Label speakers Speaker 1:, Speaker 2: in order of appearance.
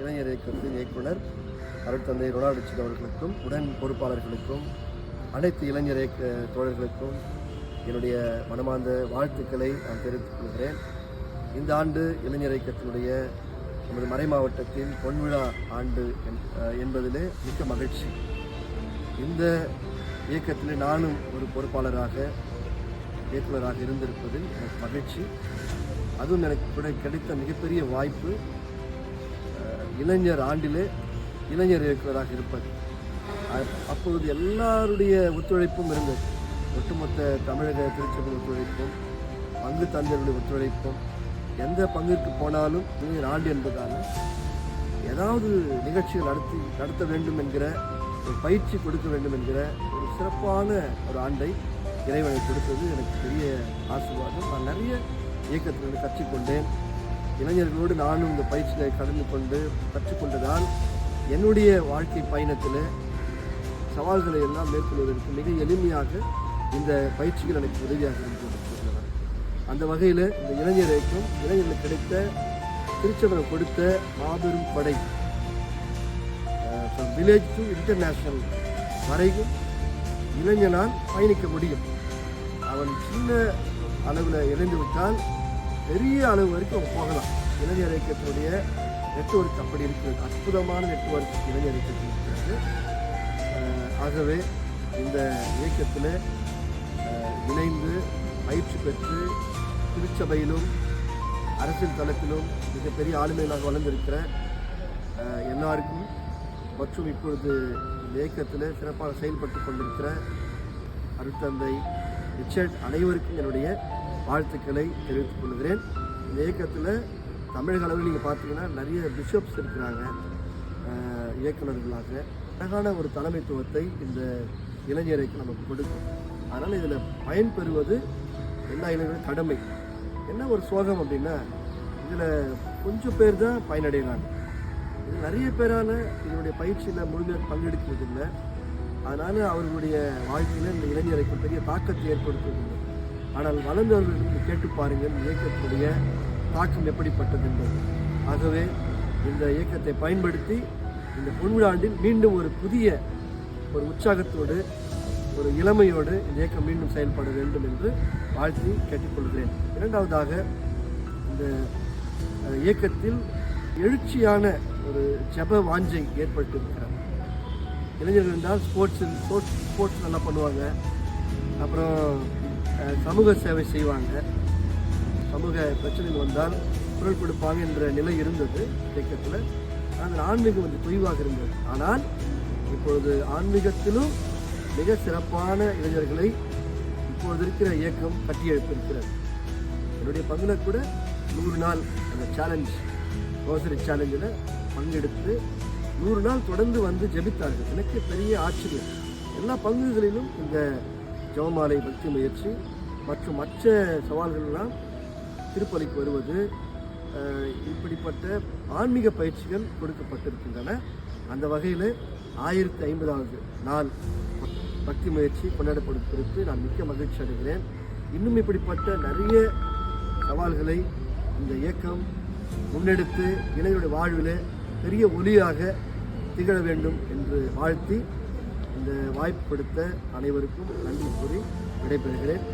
Speaker 1: இளைஞர் இயக்கத்தின் இயக்குனர் அருட்தந்தை ரொனால்டு அவர்களுக்கும் உடன் பொறுப்பாளர்களுக்கும் அனைத்து இளைஞர் இயக்க தோழர்களுக்கும் என்னுடைய மனமார்ந்த வாழ்த்துக்களை நான் தெரிவித்துக் கொள்கிறேன். இந்த ஆண்டு இளைஞர் இயக்கத்தினுடைய நமது மறை மாவட்டத்தின் பொன்விழா ஆண்டு என்- என்பதிலே மிக்க மகிழ்ச்சி. இந்த இயக்கத்தில் நானும் ஒரு பொறுப்பாளராக இயக்குனராக இருந்திருப்பதில் எனக்கு மகிழ்ச்சி. அதுவும் எனக்கு கூட கிடைத்த மிகப்பெரிய வாய்ப்பு இளைஞர் ஆண்டிலே இளைஞர் இயக்குநராக இருப்பது அப்பொழுது எல்லாருடைய ஒத்துழைப்பும் இருந்தது. ஒட்டுமொத்த தமிழக திருச்சபை ஒத்துழைப்பும் பங்கு தந்தையருடைய ஒத்துழைப்பும் எந்த பங்கிற்கு போனாலும் இளைஞர் ஆண்டு என்பதால் ஏதாவது நிகழ்ச்சிகள் நடத்தி நடத்த வேண்டும் என்கிற ஒரு பயிற்சி கொடுக்க வேண்டும் என்கிற ஒரு சிறப்பான ஒரு ஆண்டை இறைவனை கொடுத்தது. எனக்கு பெரிய ஆசீர்வாதம். நான் நிறைய இயக்கத்திலிருந்து கற்றுக்கொண்டேன். இளைஞர்களோடு நானும் இந்த பயிற்சியை கலந்து கொண்டு கற்றுக்கொண்டதால் என்னுடைய வாழ்க்கை பயணத்தில் சவால்களை எல்லாம் மேற்கொள்வதற்கு மிக எளிமையாக இந்த பயிற்சிகள் எனக்கு உதவியாக இருக்கின்றன. அந்த வகையில் இந்த இளைஞருக்கும் இளைஞர்களுக்கு கிடைத்த திருச்சபனம் கொடுத்த மாபெரும் படை ஃப்ரம் வில்லேஜ் டு இன்டர்நேஷ்னல் வரைக்கும் இளைஞனால் பயணிக்க முடியும். அவன் சின்ன அளவில் இணைந்து விட்டால் பெரிய அளவு வரைக்கும் போகலாம். இளைஞர் இயக்கத்தினுடைய நெட்வொர்க் அப்படி இருக்கிறது அற்புதமான நெட்வொர்க் இளைஞர் இயக்கத்தில் இருக்கிறது ஆகவே இந்த இயக்கத்தில் இணைந்து பயிற்சி பெற்று திருச்சபையிலும் அரசியல் தளத்திலும் மிகப்பெரிய ஆளுமைகளாக வளர்ந்திருக்கிற எல்லாருக்கும் மற்றும் இப்பொழுது இந்த இயக்கத்தில் சிறப்பாக செயல்பட்டு கொண்டிருக்கிற அருட்தந்தை ரிச்சர்ட் அனைவருக்கும் என்னுடைய வாழ்த்துக்களை தெரிவித்துக் கொள்கிறேன். இந்த இயக்கத்தில் தமிழக அளவில் நீங்கள் பார்த்தீங்கன்னா நிறைய பிஷப்ஸ் இருக்கிறாங்க இயக்குநர்களாக. இயக்குனர்களாக அழகான ஒரு தலைமைத்துவத்தை இந்த இளைஞருக்கு நமக்கு கொடுக்கும். அதனால் இதில் பயன்பெறுவது எல்லா இளைஞர்களும் கடமை. என்ன ஒரு சோகம் அப்படின்னா இதில் கொஞ்சம் பேர் தான் பயனடைகிறாங்க. இது நிறைய பேரால் இதனுடைய பயிற்சியில் முழுமையாக பங்கெடுக்கிறதில்லை. அதனால் அவர்களுடைய வாழ்க்கையில் இந்த இளைஞரைக்கு பெரிய தாக்கத்தை ஏற்படுத்துவதில்லை. ஆனால் வளர்ந்தவர்களிடம் கேட்டு பாருங்கள் இந்த தாக்கம் எப்படிப்பட்டது என்பது. ஆகவே இந்த இயக்கத்தை பயன்படுத்தி இந்த பொன்விழாண்டில் மீண்டும் ஒரு புதிய ஒரு உற்சாகத்தோடு ஒரு இளமையோடு இந்த இயக்கம் மீண்டும் செயல்பட வேண்டும் என்று வாழ்த்தி கேட்டுக்கொள்கிறேன். இரண்டாவதாக இந்த இயக்கத்தில் எழுச்சியான ஒரு ஜப வாஞ்சை ஏற்பட்டிருக்கிறது. இளைஞர்கள் இருந்தால் ஸ்போர்ட்ஸ் ஸ்போர்ட்ஸ் ஸ்போர்ட்ஸ் நல்லா பண்ணுவாங்க. அப்புறம் சமூக சேவை செய்வாங்க. சமூக பிரச்சனைகள் வந்தால் குரல் கொடுப்பாங்க என்ற நிலை இருந்தது இயக்கத்தில். ஆனால் ஆன்மீகம் கொஞ்சம் தொய்வாக இருந்தது. ஆனால் இப்பொழுது ஆன்மீகத்திலும் மிக சிறப்பான இளைஞர்களை இப்பொழுது இருக்கிற இயக்கம் கட்டியெழுப்பிருக்கிறது என்னுடைய பங்கில் கூட நூறு நாள் அந்த சேலஞ்ச் ரோசரி சேலஞ்சில் பங்கெடுத்து நூறு நாள் தொடர்ந்து வந்து ஜெபித்தார்கள். எனக்கு பெரிய ஆச்சரியம். எல்லா பங்குகளிலும் இந்த ஜெபமாலை பக்தி முயற்சி மற்றும் மற்ற சவால்கள்லாம் திருப்பலிக்கு வருவது இப்படிப்பட்ட ஆன்மீக பயிற்சிகள் கொடுக்கப்பட்டிருக்கின்றன. அந்த வகையில் ஆயிரத்தி ஐம்பதாவது நாள் பக்தி முயற்சி கொண்டாடப்படும் குறித்து நான் மிக்க மகிழ்ச்சி அடைகிறேன். இன்னும் இப்படிப்பட்ட நிறைய சவால்களை இந்த இயக்கம் முன்னெடுத்து இளைஞருடைய வாழ்வில் பெரிய ஒளியாக திகழ வேண்டும் என்று வாழ்த்தி இந்த வாய்ப்பு கொடுத்த அனைவருக்கும் நன்றி கூறி விடைபெறுகிறேன்.